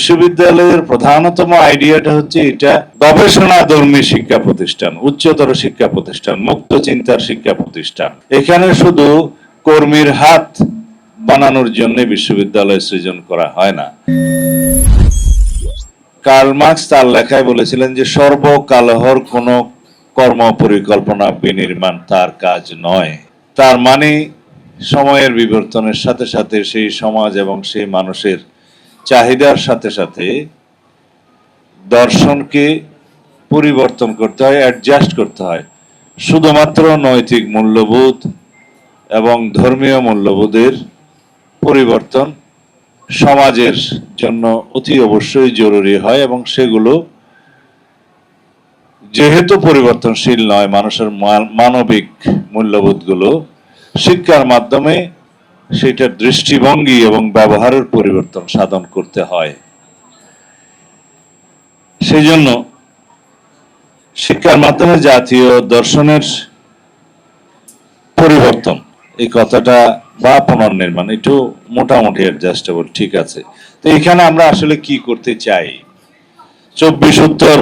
বিশ্ববিদ্যালয়ের প্রধানতম আইডিয়াটা হচ্ছে এটা গবেষণা ধর্মী শিক্ষা প্রতিষ্ঠান, উচ্চতর শিক্ষা প্রতিষ্ঠান, মুক্ত চিন্তার শিক্ষা প্রতিষ্ঠান। এখানে শুধু কর্মীর হাত বানানোর জন্য বিশ্ববিদ্যালয় সৃজন করা হয় না। কার্ল মার্কস তার লেখায় বলেছিলেন যে সর্বকালহর কোন কর্ম পরিকল্পনা বিনির্মাণ তার কাজ নয়। তার মানে সময়ের বিবর্তনের সাথে সাথে সেই সমাজ এবং সেই মানুষের চাহিদার সাথে সাথে দর্শনকে পরিবর্তন করতে হয় অ্যাডজাস্ট করতে হয়। শুধুমাত্র নৈতিক মূল্যবোধ এবং ধর্মীয় মূল্যবোধের পরিবর্তন সমাজের জন্য অতি অবশ্যই জরুরি হয় এবং সেগুলো যেহেতু পরিবর্তনশীল নয়, মানুষের মান- মানবিক মূল্যবোধগুলো শিক্ষার মাধ্যমে সেটার দৃষ্টিভঙ্গি এবং ব্যবহারের পরিবর্তন সাধন করতে হয়। সেই জন্য শিক্ষার মাধ্যমে জাতীয় দর্শনের পরিবর্তন, এই কথাটা বা পুনর্নির্মাণ একটু মোটামুটি অ্যাডজাস্টেবল ঠিক আছে। তো এখানে আমরা আসলে কি করতে চাই? চব্বিশ উত্তর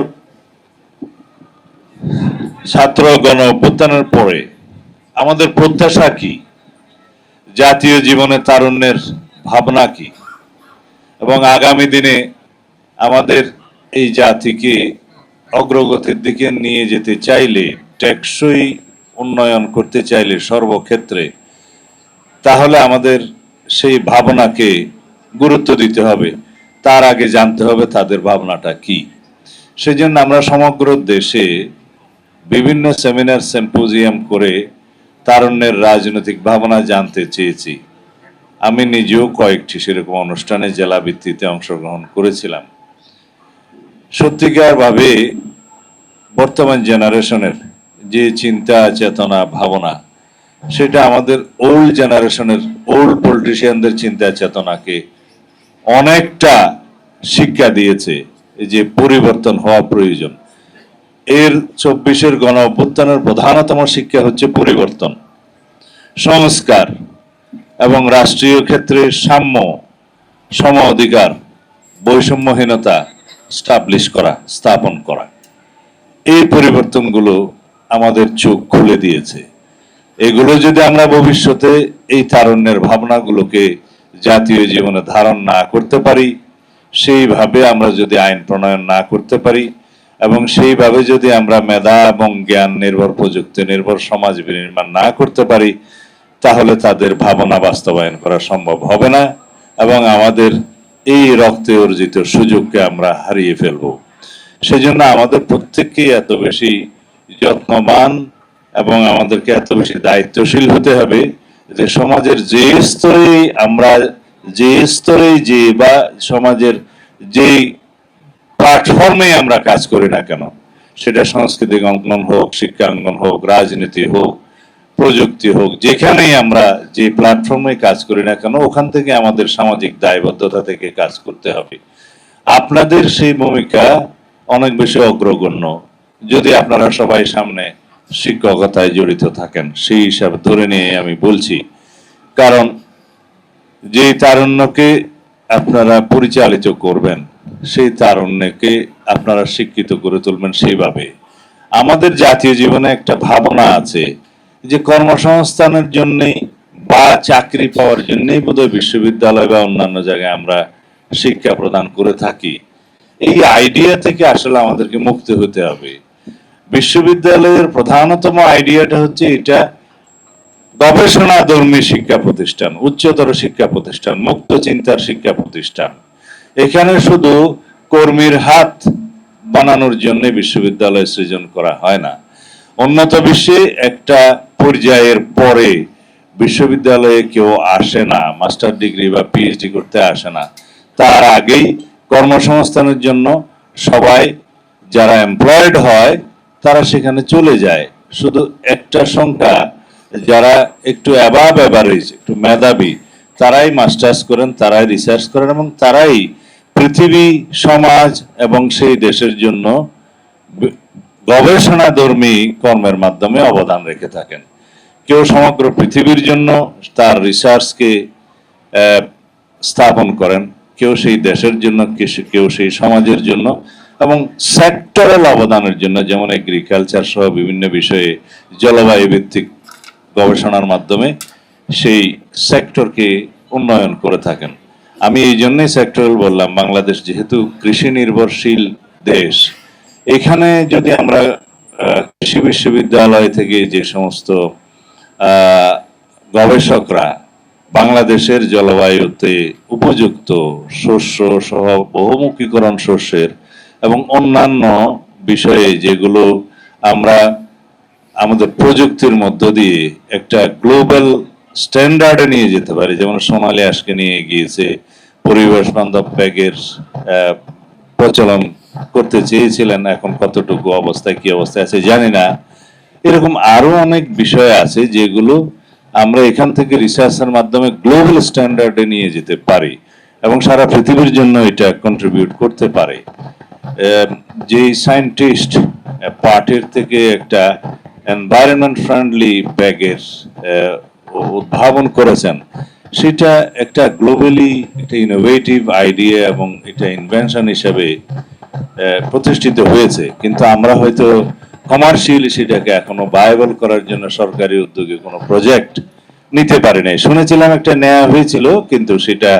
ছাত্র গণ পরে আমাদের প্রত্যাশা কি? জাতীয় জীবনে তারুণ্যের ভাবনা কি? এবং আগামী দিনে আমাদের এই জাতিকে অগ্রগতির দিকে নিয়ে যেতে চাইলে, টেকসই উন্নয়ন করতে চাইলে সর্বক্ষেত্রে, তাহলে আমাদের সেই ভাবনাকে গুরুত্ব দিতে হবে। তার আগে জানতে হবে তাদের ভাবনাটা কি। সেজন্য আমরা সমগ্র দেশে বিভিন্ন সেমিনার সেম্পোজিয়াম করে তারুণ্যের রাজনৈতিক ভাবনা জানতে চেয়েছি। আমি নিজেও কয়েকটি সেরকম অনুষ্ঠানে জেলা ভিত্তিতে অংশগ্রহণ করেছিলাম। সত্যিকার ভাবে বর্তমান জেনারেশনের যে চিন্তা, চেতনা, ভাবনা, সেটা আমাদের ওল্ড জেনারেশনের ওল্ড পলিটিশিয়ানদের চিন্তা, চেতনাকে অনেকটা শিক্ষা দিয়েছে যে পরিবর্তন হওয়া প্রয়োজন। এর চব্বিশের গণ অভ্যুত্থানের প্রধানতম শিক্ষা হচ্ছে পরিবর্তন, সংস্কার এবং রাষ্ট্রীয় ক্ষেত্রে সাম্য, সম অধিকার, বৈষম্যহীনতা স্টাবলিশ করা, স্থাপন করা। এই পরিবর্তনগুলো আমাদের চোখ খুলে দিয়েছে। এগুলো যদি আমরা ভবিষ্যতে এই তারুণ্যের ভাবনাগুলোকে জাতীয় জীবনে ধারণ না করতে পারি, সেইভাবে আমরা যদি আইন প্রণয়ন না করতে পারি এবং সেইভাবে যদি আমরা মেধা এবং জ্ঞান নির্ভর প্রযুক্তি, নির্ভর সমাজ বিনির্মাণ না করতে পারি, তাহলে তাদের ভাবনা বাস্তবায়ন করা সম্ভব হবে না এবং আমাদের এই রক্তে অর্জিত সুযোগকে আমরা হারিয়ে ফেলব। সেজন্য আমাদের প্রত্যেককেই এত বেশি যত্নবান এবং আমাদেরকে এত বেশি দায়িত্বশীল হতে হবে যে সমাজের যে স্তরেই আমরা, যে স্তরেই যে বা সমাজের যেই প্ল্যাটফর্মে আমরা কাজ করি না কেন? সেটা সাংস্কৃতিক অঙ্গন হোক শিক্ষাঙ্গন হোক, রাজনীতি হোক, প্রযুক্তি হোক, যেখানেই আমরা যে প্ল্যাটফর্মে কাজ করি না কেন, ওখান থেকে আমাদের সামাজিক দায়বদ্ধতা থেকে কাজ করতে হবে। আপনাদের সেই ভূমিকা অনেক বেশি অগ্রগণ্য। যদি আপনারা সবাই সামনে শিক্ষকতায় জড়িত থাকেন, সেই হিসাবে ধরে নিয়ে আমি বলছি। কারণ যে তারুণ্যকে আপনারা পরিচালিত করবেন সেই তারুণ্যকে আপনারা শিক্ষিত করে তুলবেন সেইভাবে। আমাদের জাতীয় জীবনে একটা ভাবনা আছে যে কর্মসংস্থানের জন্যই বা চাকরি পাওয়ার জন্যই বোধহয় বিশ্ববিদ্যালয় বা অন্যান্য জায়গায় আমরা শিক্ষা প্রদান করে থাকি। এই আইডিয়া থেকে আসলে আমাদেরকে মুক্তি হতে হবে। বিশ্ববিদ্যালয়ের প্রধানতম আইডিয়াটা হচ্ছে এটা গবেষণা ধর্মী শিক্ষা প্রতিষ্ঠান, উচ্চতর শিক্ষা প্রতিষ্ঠান, মুক্ত চিন্তার শিক্ষা প্রতিষ্ঠান। এখানে শুধু কর্মীর হাত বানানোর জন্য বিশ্ববিদ্যালয় সৃজন করা হয় না। উন্নত বিশ্বে একটা পর্যায়ের পরে বিশ্ববিদ্যালয়ে কেউ আসে না, মাস্টার ডিগ্রি বা পিএইচডি করতে আসে না। তার আগেই কর্মসংস্থানের জন্য সবাই যারা এমপ্লয়েড হয়, তারা সেখানে চলে যায়। শুধু একটা সংখ্যা, যারা একটু অ্যাবাব অ্যাভারেজ একটু মেধাবী, তারাই মাস্টার্স করেন, তারাই রিসার্চ করেন এবং তারাই পৃথিবী, সমাজ এবং সেই দেশের জন্য গবেষণাধর্মী কর্মের মাধ্যমে অবদান রেখে থাকেন। কেউ সমগ্র পৃথিবীর জন্য তার রিসার্চকে স্থাপন করেন। কেউ সেই দেশের জন্য কেউ সেই সমাজের জন্য এবং সেক্টরাল অবদানের জন্য যেমন এগ্রিকালচার সহ বিভিন্ন বিষয়ে জলবায়ু ভিত্তিক গবেষণার মাধ্যমে সেই সেক্টরকে উন্নয়ন করে থাকেন। আমি এই জন্যই সেক্টরাল বললাম, বাংলাদেশ যেহেতু কৃষি নির্ভরশীল দেশ, এখানে যদি আমরা কৃষি বিশ্ববিদ্যালয় থেকে যে সমস্ত গবেষকরা বাংলাদেশের জলবায়ুতে উপযুক্ত শস্য সহ বহুমুখীকরণ শস্যের এবং অন্যান্য বিষয়ে যেগুলো আমরা আমাদের প্রযুক্তির মধ্য দিয়ে একটা গ্লোবাল স্ট্যান্ডার্ডে নিয়ে যেতে পারি, যেমন সোনালী আজকে নিয়ে গিয়েছে, পরিবেশ বান্ধব ব্যাগের প্রচলন করতে চেয়েছিলেন, এখন কতটুকু অবস্থায় কি অবস্থায় আছে জানি না। এরকম আরও অনেক বিষয় আছে যেগুলো আমরা এখান থেকে রিসার্চের মাধ্যমে গ্লোবাল স্ট্যান্ডার্ডে নিয়ে যেতে পারি এবং সারা পৃথিবীর জন্য এটা কন্ট্রিবিউট করতে পারে। যে সায়েন্টিস্ট পার্টির থেকে একটা এনভায়রনমেন্ট ফ্রেন্ডলি ব্যাগের উদ্ভাবন করেছেন, সেটা একটা গ্লোবালি একটা ইনোভেটিভ আইডিয়া এবং এটা ইনভেনশন হিসেবে প্রতিষ্ঠিত হয়েছে। কিন্তু আমরা হয়তো কমার্শিয়ালি সেটাকে এখনও বায়াবল করার জন্য সরকারি উদ্যোগে কোনো প্রজেক্ট নিতে পারি নাই। শুনেছিলাম একটা নেওয়া হয়েছিল, কিন্তু সেটা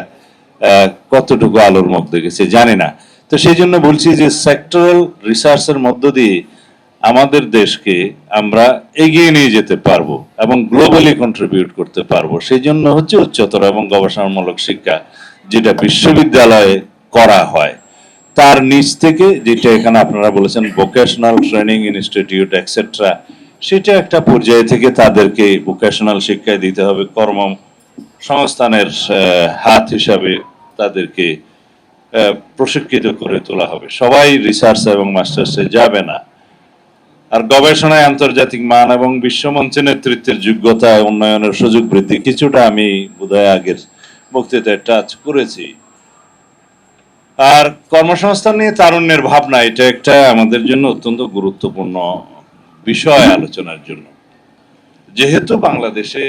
কতটুকু আলোর মুখ দেখেছে জানি না। তো সেই জন্য বলছি যে সেক্টরাল রিসার্চের মধ্য দিয়ে আমাদের দেশকে আমরা এগিয়ে নিয়ে যেতে পারব এবং গ্লোবালি কন্ট্রিবিউট করতে পারব। সেই জন্য হচ্ছে উচ্চতর এবং গবেষণামূলক শিক্ষা যেটা বিশ্ববিদ্যালয়ে করা হয়। তার নিচ থেকে যেটা এখানে আপনারা বলেছেন ভোকেশনাল ট্রেনিং ইনস্টিটিউট এক্সেট্রা সেটা একটা পর্যায়ে থেকে তাদেরকে ভোকেশনাল শিক্ষায় দিতে হবে। কর্ম সংস্থানের হাত হিসাবে তাদেরকে প্রশিক্ষিত করে তোলা হবে। সবাই রিসার্চ এবং মাস্টার্সে যাবে না। আর গবেষণায় আন্তর্জাতিক মান এবং বিশ্বমঞ্চে নেতৃত্বের যোগ্যতা, উন্নয়নের সুযোগ বৃদ্ধি কিছুটা আমি বোধহয় আগের বক্তৃতায় টাচ করেছি। আর কর্মসংস্থান নিয়ে তারুণ্যের ভাবনা, এটা একটা আমাদের জন্য অত্যন্ত গুরুত্বপূর্ণ বিষয় আলোচনার জন্য। যেহেতু বাংলাদেশে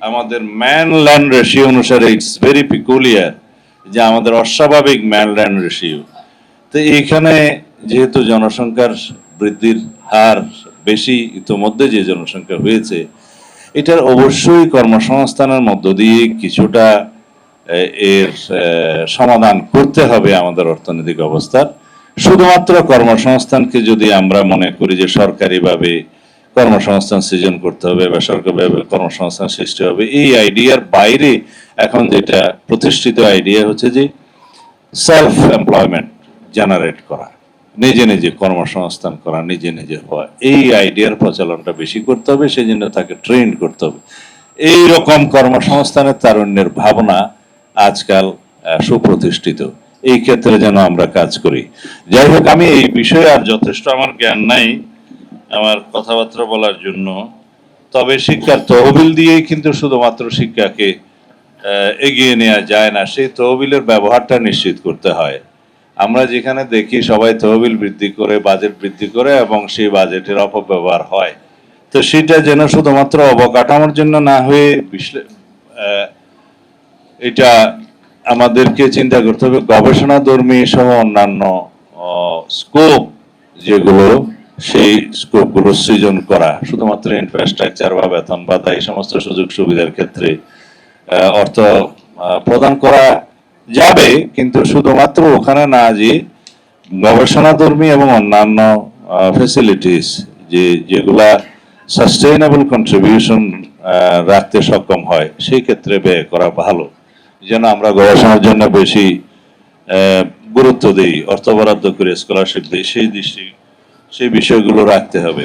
আমাদের ম্যান ল্যান্ড রেশিও অনুসারে ইটস ভেরি পিকুলিয়ার যে আমাদের অস্বাভাবিক ম্যান ল্যান্ড রেশিও। তো এইখানে যেহেতু জনসংখ্যার বৃদ্ধির হার বেশি ইতোমধ্যে যে জনসংখ্যা হয়েছে, এটার অবশ্যই কর্মসংস্থানের মধ্য দিয়ে কিছুটা এর সমাধান করতে হবে আমাদের অর্থনৈতিক অবস্থার। শুধুমাত্র কর্মসংস্থানকে যদি আমরা মনে করি যে সরকারিভাবে কর্মসংস্থান সৃজন করতে হবে বা সরকারিভাবে কর্মসংস্থান সৃষ্টি হবে, এই আইডিয়ার বাইরে এখন যেটা প্রতিষ্ঠিত আইডিয়া হচ্ছে যে সেলফ এমপ্লয়মেন্ট জেনারেট করা। নিজে নিজে কর্মসংস্থান করা, নিজে নিজে হওয়া, এই আইডিয়ার প্রচলনটা বেশি করতে হবে সেই জন্য তাকে ট্রেন করতে হবে। এই রকম কর্মসংস্থানের তারুণ্যের ভাবনা আজকাল সুপ্রতিষ্ঠিত। এই ক্ষেত্রে যেন আমরা কাজ করি। যাই হোক, আমি এই বিষয়ে আর যথেষ্ট আমার জ্ঞান নাই, আমার কথাবার্তা বলার জন্য। তবে শিক্ষার তহবিল দিয়েই কিন্তু শুধুমাত্র শিক্ষাকে এগিয়ে নেওয়া যায় না, সেই তহবিলের ব্যবহারটা নিশ্চিত করতে হয়। আমরা যেখানে দেখি সবাই তহবিল বৃদ্ধি করে বাজেট বৃদ্ধি করে এবং সেই বাজেটের অপব্যবহার হয়। তো সেটা যেন শুধুমাত্র অবকাঠামোর জন্য না হয়ে এটা আমাদেরকে চিন্তা করতে হবে। গবেষণা ধর্মী সহ অন্যান্য স্কোপ যেগুলো, সেই স্কোপগুলো সৃজন করা, শুধুমাত্র ইনফ্রাস্ট্রাকচার বা বেতন ভাতা, এই সমস্ত সুযোগ সুবিধার ক্ষেত্রে অর্থ প্রদান করা যাবে, কিন্তু শুধুমাত্র ওখানে না যে গবেষণাধর্মী এবং অন্যান্য ফেসিলিটিস যে যেগুলা সাস্টেইনেবল কন্ট্রিবিউশন রাখতে সক্ষম হয়, সেই ক্ষেত্রে ব্যয় করা ভালো। যেন আমরা গবেষণার জন্য বেশি গুরুত্ব দিই, অর্থ বরাদ্দ করে স্কলারশিপ দিই, সেই দৃষ্টি, সেই বিষয়গুলো রাখতে হবে।